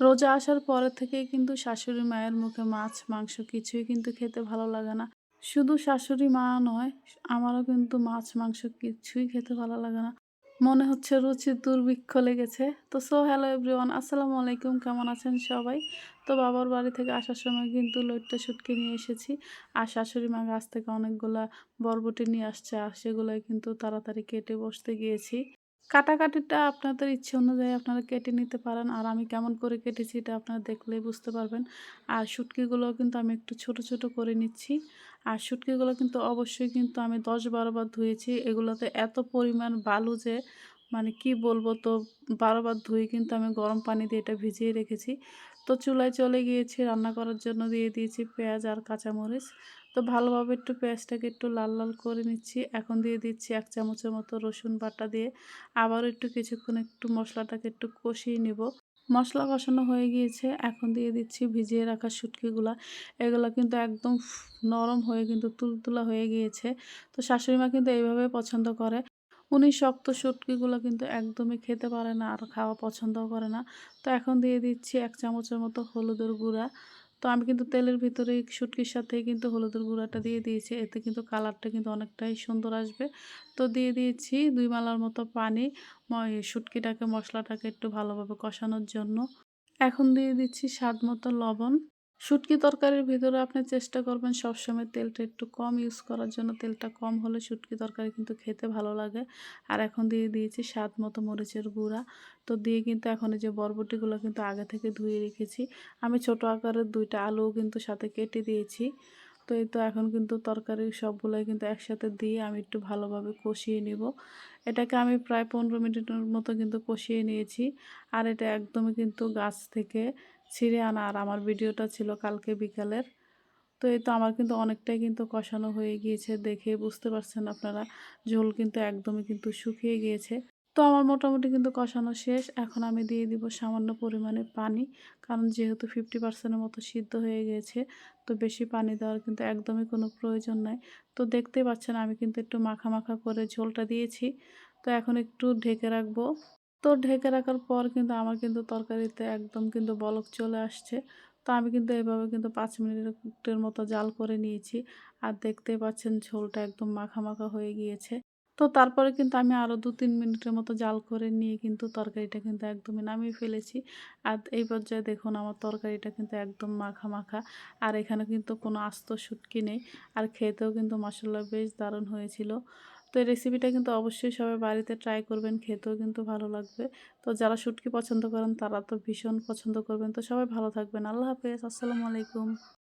রোজা আসার পরে থেকে কিন্তু শাশুড়ি মায়ের মুখে মাছ, মাংস কিছুই কিন্তু খেতে ভালো লাগে না। শুধু শাশুড়ি মা নয়, আমারও কিন্তু মাছ, মাংস কিছুই খেতে ভালো লাগে না। মনে হচ্ছে রুচির দুর্ভিক্ষ লেগেছে। তো সো হ্যালো এভরিওয়ান আসসালামু আলাইকুম, কেমন আছেন সবাই? তো বাবার বাড়ি থেকে আসার সময় কিন্তু লইট্টা শুটকি নিয়ে এসেছি। আর শাশুড়ি মা গাছ থেকে অনেকগুলা বরবটি নিয়ে আসছে, আর সেগুলোই কিন্তু তাড়াতাড়ি কেটে বসতে গিয়েছি। কাটাকাটিটা আপনাদের ইচ্ছে অনুযায়ী আপনারা কেটে নিতে পারেন। আর আমি কেমন করে কেটেছি এটা আপনারা দেখলেই বুঝতে পারবেন। আর শুটকিগুলো কিন্তু আমি একটু ছোট ছোট করে নিচ্ছি। আর শুটকিগুলো কিন্তু অবশ্যই কিন্তু আমি দশ বারোবার ধুয়েছি। এগুলোতে এত পরিমাণ বালু যে মানে কি বলব তো, বারবার ধুয়ে কিন্তু আমি গরম পানি দিয়ে এটা ভিজিয়ে রেখেছি। তো চুলায় চলে গিয়েছি, রান্না করার জন্য দিয়ে দিয়েছি পেঁয়াজ আর কাঁচামরিচ। তো ভালোভাবে একটু পেঁয়াজটাকে একটু লাল লাল করে নিচ্ছি। এখন দিয়ে দিচ্ছি এক চামচের মতো রসুন বাটা দিয়ে। আবার একটু কিছুক্ষণ একটু মশলাটাকে একটু কষিয়ে নিব। মশলা কষানো হয়ে গিয়েছে, এখন দিয়ে দিচ্ছি ভিজিয়ে রাখা শুটকিগুলা। এগুলো কিন্তু একদম নরম হয়ে কিন্তু তুলতুলা হয়ে গিয়েছে। তো শাশুড়ি মা কিন্তু এইভাবে পছন্দ করে। উনি শক্ত শুটকিগুলো কিন্তু একদমই খেতে পারে না আর খাওয়া পছন্দও করে না। তো এখন দিয়ে দিচ্ছি এক চামচের মতো হলুদের গুঁড়া। তো আমি কিন্তু তেলের ভিতরে শুটকির সাথে কিন্তু হলুদের গুঁড়াটা দিয়ে দিয়েছি। এতে কিন্তু কালারটা কিন্তু অনেকটাই সুন্দর আসবে। তো দিয়ে দিয়েছি দুই মালার মতো পানি শুটকিটাকে, মশলাটাকে একটু ভালোভাবে কষানোর জন্য। এখন দিয়ে দিচ্ছি স্বাদ মতো লবণ। শুটকি তরকারির ভিতরে আপনি চেষ্টা করবেন সবসময় তেলটা একটু কম ইউজ করার জন্য। তেলটা কম হলে শুটকি তরকারি কিন্তু খেতে ভালো লাগে। আর এখন দিয়ে দিয়েছি স্বাদ মতো মরিচের গুঁড়া। তো দিয়ে কিন্তু এখন এই যে বরবটিগুলো কিন্তু আগে থেকে ধুয়ে রেখেছি। আমি ছোট আকারের দুইটা আলুও কিন্তু সাথে কেটে দিয়েছি। তো এই তো এখন কিন্তু তরকারি সবগুলোই কিন্তু একসাথে দিয়ে আমি একটু ভালোভাবে কষিয়ে নিব। এটাকে আমি প্রায় পনেরো মিনিটের মতো কিন্তু কষিয়ে নিয়েছি। আর এটা একদমই কিন্তু গাছ থেকে ছিঁড়ে আনা। আর আমার ভিডিওটা ছিল কালকে বিকালের। তো এই তো আমার কিন্তু অনেকটাই কিন্তু কষানো হয়ে গিয়েছে দেখে বুঝতে পারছেন আপনারা। ঝোল কিন্তু একদমই কিন্তু শুকিয়ে গিয়েছে। তো আমার মোটামুটি কিন্তু কষানো শেষ। এখন আমি দিয়ে দিব সামান্য পরিমাণে পানি, কারণ যেহেতু ফিফটি পার্সেন্টের মতো সিদ্ধ হয়ে গিয়েছে তো বেশি পানি দেওয়ার কিন্তু একদমই কোনো প্রয়োজন নাই। তো দেখতে পাচ্ছেন আমি কিন্তু একটু মাখা মাখা করে ঝোলটা দিয়েছি। তো এখন একটু ঢেকে রাখব। তো ঢেকে রাখার পর কিন্তু আমার কিন্তু তরকারিতে একদম কিন্তু বলক চলে আসছে। তো আমি কিন্তু এভাবে কিন্তু পাঁচ মিনিটের মতো জাল করে নিয়েছি। আর দেখতে পাচ্ছেন ঝোলটা একদম মাখা মাখা হয়ে গিয়েছে। তো তারপরে কিন্তু আমি আরও দু তিন মিনিটের মতো জাল করে নিয়ে কিন্তু তরকারিটা কিন্তু একদমই নামিয়ে ফেলেছি। আর এই পর্যায়ে দেখুন আমার তরকারিটা কিন্তু একদম মাখা মাখা। আর এখানে কিন্তু কোনো আস্ত শুটকি নেই। আর খেতেও কিন্তু মশলা বেশ দারুণ হয়েছিল। তো এই রেসিপিটা কিন্তু অবশ্যই সবাই বাড়িতে ট্রাই করবেন, খেতেও কিন্তু ভালো লাগবে। তো যারা শুটকি পছন্দ করেন তারা তো ভীষণ পছন্দ করবেন। তো সবাই ভালো থাকবেন। আল্লাহ হাফেজ। আসসালামু আলাইকুম।